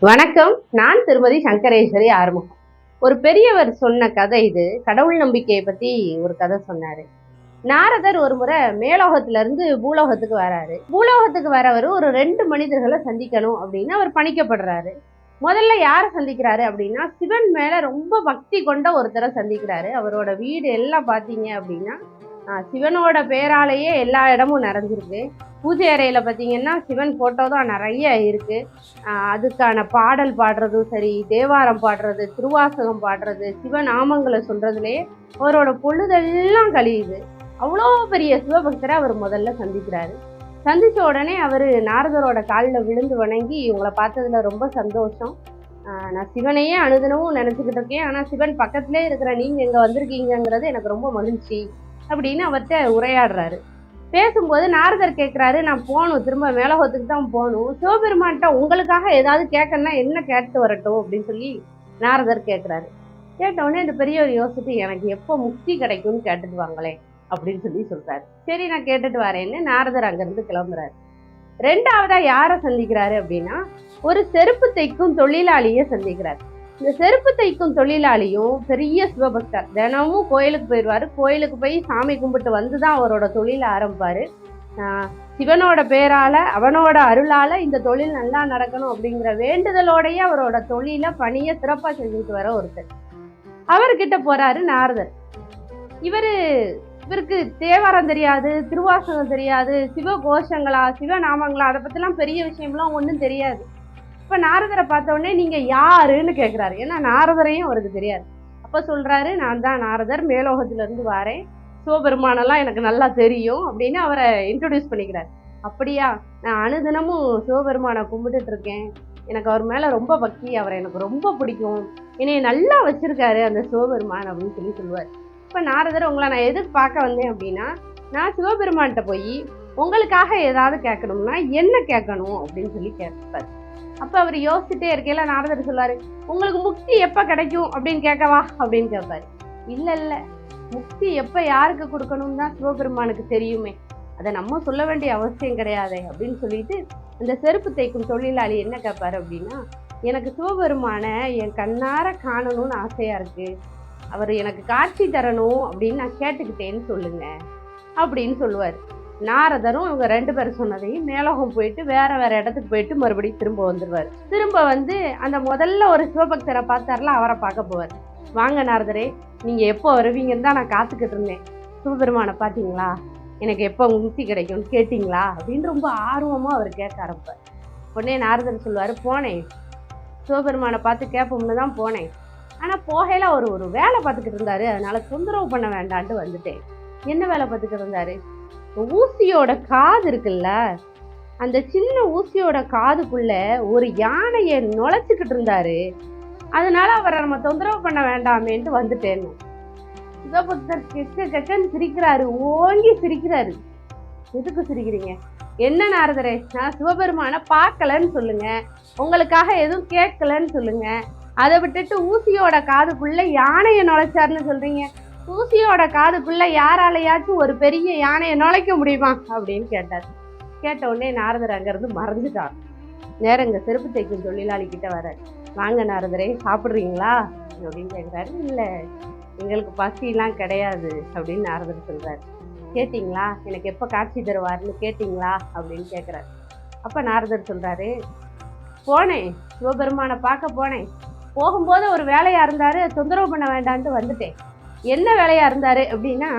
வணக்கம். நான் திருமதி சங்கரேஸ்வரி ஆறுமுகம். ஒரு பெரியவர் சொன்ன கதை இது. கடவுள் நம்பிக்கையை பத்தி ஒரு கதை சொன்னாரு. நாரதர் ஒரு முறை மேலோகத்துல இருந்து பூலோகத்துக்கு வராரு. பூலோகத்துக்கு வரவர் ஒரு ரெண்டு மனிதர்களை சந்திக்கணும் அப்படின்னு அவர் பணிக்கப்படுறாரு. முதல்ல யாரை சந்திக்கிறாரு அப்படின்னா சிவன் மேல ரொம்ப பக்தி கொண்ட ஒருத்தரை சந்திக்கிறாரு. அவரோட வீடு எல்லாம் பார்த்தீங்க அப்படின்னா சிவனோட பேராலேயே எல்லா இடமும் நிறைஞ்சிருக்கு. பூஜை அறையில் பார்த்தீங்கன்னா சிவன் ஃபோட்டோ தான் நிறைய இருக்குது அதுக்கான பாடல் பாடுறதும் சரி தேவாரம் பாடுறது திருவாசகம் பாடுறது சிவநாமங்களை சொல்கிறதுலேயே அவரோட பொழுதெல்லாம் கழியுது. அவ்வளோ பெரிய சிவபக்தரை அவர் முதல்ல சந்திக்கிறாரு. சந்தித்த உடனே அவர் நாரதரோட காலில் விழுந்து வணங்கி இவங்களை பார்த்ததில் ரொம்ப சந்தோஷம். நான் சிவனையே அனுதினமும் நினச்சிக்கிட்டு இருக்கேன். ஆனால் சிவன் பக்கத்துலேயே இருக்கிற நீங்கள் இங்கே வந்திருக்கீங்கங்கிறது எனக்கு ரொம்ப மகிழ்ச்சி. அப்படின்னு அவர்கிட்ட உரையாடுறாரு. பேசும்போது நாரதர் கேட்குறாரு நான் போகணும் திரும்ப மேலோகத்துக்கு தான் போகணும். சிவபெருமான்கிட்ட உங்களுக்காக ஏதாவது கேட்கணும்னா என்ன கேட்டு வரட்டும்? அப்படின்னு சொல்லி நாரதர் கேட்குறாரு கேட்டவுடனே இந்த பெரியவர் யோசிச்சுட்டு எனக்கு எப்போ முக்தி கிடைக்கும்னு கேட்டுட்டு வாங்களே அப்படின்னு சொல்லி சொல்கிறாரு சரி நான் கேட்டுட்டு வரேன்னு நாரதர் அங்கேருந்து கிளம்புறாரு. ரெண்டாவதாக யாரை சந்திக்கிறாரு அப்படின்னா ஒரு செருப்பு தைக்கும் தொழிலாளியை சந்திக்கிறார். இந்த செருப்பு தைக்கும் தொழிலாளியும் பெரிய சிவபக்தர். தினமும் கோயிலுக்கு போயிடுவாரு. கோயிலுக்கு போய் சாமி கும்பிட்டு வந்து தான் அவரோட தொழிலை ஆரம்பிப்பார். சிவனோட பேரால அவனோட அருளால இந்த தொழில் நல்லா நடக்கணும் அப்படிங்கிற வேண்டுதலோடையே அவரோட தொழிலை பணியை சிறப்பா செஞ்சுட்டு வர ஒருத்தர். அவர்கிட்ட போறாரு நாரதர். இவரு இவருக்கு தேவாரம் தெரியாது திருவாசகம் தெரியாது சிவ கோஷங்களா சிவ நாமங்களா அதை பத்திலாம் பெரிய விஷயம்லாம் ஒன்றும் தெரியாது. இப்போ நாரதரை பார்த்த உடனே நீங்க யாருன்னு கேட்குறாரு ஏன்னா நாரதரையும் அவருக்கு தெரியாது. அப்போ சொல்கிறாரு நான் தான் நாரதர் மேலோகத்திலேருந்து வரேன். வாரேன் சிவபெருமானெல்லாம் எனக்கு நல்லா தெரியும் அப்படின்னு அவரை இன்ட்ரடியூஸ் பண்ணிக்கிறார். அப்படியா? நான் அனுதினமும் சிவபெருமானை கும்பிட்டுட்டு இருக்கேன் எனக்கு அவர் மேலே ரொம்ப பக்தி அவரை எனக்கு ரொம்ப பிடிக்கும். என்னைய நல்லா வச்சிருக்காரு அந்த சிவபெருமான் அப்படின்னு சொல்லி சொல்லுவார். இப்போ நாரதர் உங்களை நான் எதுக்கு பார்க்க வந்தேன் அப்படின்னா நான் சிவபெருமான்கிட்ட போய் உங்களுக்காக ஏதாவது கேட்கணும்னா என்ன கேட்கணும்? அப்படின்னு சொல்லி கேட்பார். அப்போ அவர் யோசிச்சுட்டே இருக்கையில நாரதர் சொல்லுவார் உங்களுக்கு முக்தி எப்போ கிடைக்கும்? அப்படின்னு கேட்கவா? அப்படின்னு கேட்பாரு. இல்லை இல்லை. முக்தி எப்போ யாருக்கு கொடுக்கணும்னு தான் சிவபெருமானுக்கு தெரியுமே. அதை நம்ம சொல்ல வேண்டிய அவசியம் கிடையாதே அப்படின்னு சொல்லிட்டு அந்த செருப்பு தைக்கும் தொழிலாளி என்ன கேட்பாரு அப்படின்னா எனக்கு சிவபெருமானை என் கண்ணார காணணும்னு ஆசையாக இருக்குது அவர் எனக்கு காட்சி தரணும் அப்படின்னு நான் கேட்டுக்கிட்டேன்னு சொல்லுங்க. அப்படின்னு சொல்லுவார். நாரதரும் இவங்க ரெண்டு பேரும் சொன்னதையும் மேலோகம் போயிட்டு வேற வேற இடத்துக்கு போயிட்டு மறுபடியும் திரும்ப வந்துடுவார் திரும்ப வந்து அந்த முதல்ல ஒரு சிவபக்தரை பார்த்தார்ல அவரை பார்க்க போவார். வாங்க நாரதரே நீங்கள் எப்போ வருவீங்கன்னு தான் நான் காத்துக்கிட்டு இருந்தேன். சிவபெருமானை பார்த்தீங்களா? எனக்கு எப்போ முக்தி கிடைக்கும்னு கேட்டிங்களா? அப்படின்னு ரொம்ப ஆர்வமாக அவர் கேட்க ஆரம்பிப்பார். உடனே நாரதர் சொல்லுவார் போனேன் சிவபெருமானை பார்த்து கேட்போம்னு தான் போனேன். ஆனால் போகையில் அவர் ஒரு வேலை பார்த்துக்கிட்டு இருந்தார். அதனால் தொந்தரவு பண்ண வேண்டான்ட்டு வந்துட்டேன். என்ன வேலை பார்த்துக்கிட்டு இருந்தாரு? ஊசியோட காது இருக்குல்ல அந்த சின்ன ஊசியோட காதுக்குள்ள ஒரு யானையை நுழைச்சிக்கிட்டு இருந்தாரு. அதனால அவரை நம்ம தொந்தரவு பண்ண வேண்டாமேன்ட்டு வந்துட்டேன்னு. சிவபக்தர் கெக்க கெக்கன்னு சிரிக்கிறாரு ஓங்கி சிரிக்கிறாரு. எதுக்கு சிரிக்கிறீங்க? என்ன நாரதரே நான் சிவபெருமானை பார்க்கலன்னு சொல்லுங்க. உங்களுக்காக எதுவும் கேட்கலன்னு சொல்லுங்க. அதை விட்டுட்டு ஊசியோட காதுக்குள்ள யானையை நுழைச்சாருன்னு சொல்றீங்க. ஊசியோட காதுக்குள்ள யாராலையாச்சும் ஒரு பெரிய யானையை நுழைக்க முடியுமா? அப்படின்னு கேட்டார். கேட்ட உடனே நாரதர் அங்கேருந்து மறைஞ்சிட்டார். நேரம் இங்கே செருப்பு தைக்கும் தொழிலாளி கிட்ட வரார் வாங்க நாரதரே சாப்பிட்றீங்களா? அப்படின்னு கேட்குறாரு இல்லை எங்களுக்கு பசிலாம் கிடையாது அப்படின்னு நாரதர் சொல்கிறார் கேட்டிங்களா? எனக்கு எப்போ காட்சி தருவார்னு கேட்டிங்களா? அப்படின்னு கேட்குறாரு அப்போ நாரதர் சொல்கிறாரு போனேன் சிவபெருமானை பார்க்க போனேன். போகும்போது ஒரு வேலையாக இருந்தார் தொந்தரவு பண்ண வேண்டான்ட்டு வந்துட்டேன். என்ன வேலையா இருந்தாரு அப்படின்னா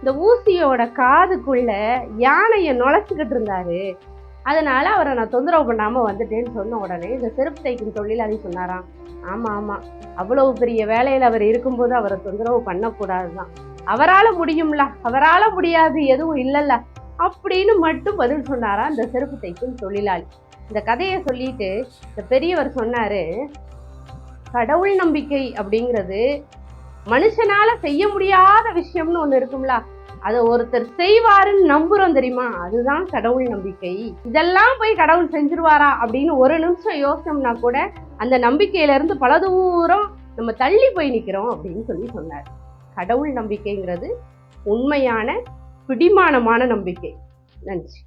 இந்த ஊசியோட காதுக்குள்ள யானையை நுழைச்சிக்கிட்டு இருந்தாரு. அதனால அவரை நான் தொந்தரவு பண்ணாமல் வந்துட்டேன்னு சொன்ன உடனே இந்த செருப்பு தைக்கும் தொழிலாளி சொன்னாராம். ஆமாம் ஆமாம் அவ்வளவு பெரிய வேலையில் அவர் இருக்கும்போது அவரை தொந்தரவு பண்ணக்கூடாது தான் அவரால் முடியும்ல அவரால் முடியாது எதுவும் இல்லைல்ல அப்படின்னு மட்டும் பதில் சொன்னாரா இந்த செருப்பு தைக்கும் தொழிலாளி. இந்த கதையை சொல்லிட்டு இந்த பெரியவர் சொன்னார் கடவுள் நம்பிக்கை அப்படிங்கிறது மனுஷனால செய்ய முடியாத விஷயம்னு ஒண்ணு இருக்கும்ல. அதை ஒருத்தர் செய்வாருன்னு நம்புறோம் தெரியுமா? அதுதான் கடவுள் நம்பிக்கை. இதெல்லாம் போய் கடவுள் செஞ்சிருவாரா அப்படின்னு ஒரு நிமிஷம் யோசிச்சோம்னா கூட அந்த நம்பிக்கையில இருந்து பல தூரம் நம்ம தள்ளி போய் நிக்கிறோம் அப்படின்னு சொல்லி சொன்னார். கடவுள் நம்பிக்கைங்கிறது உண்மையான பிடிமானமான நம்பிக்கை. நன்றி.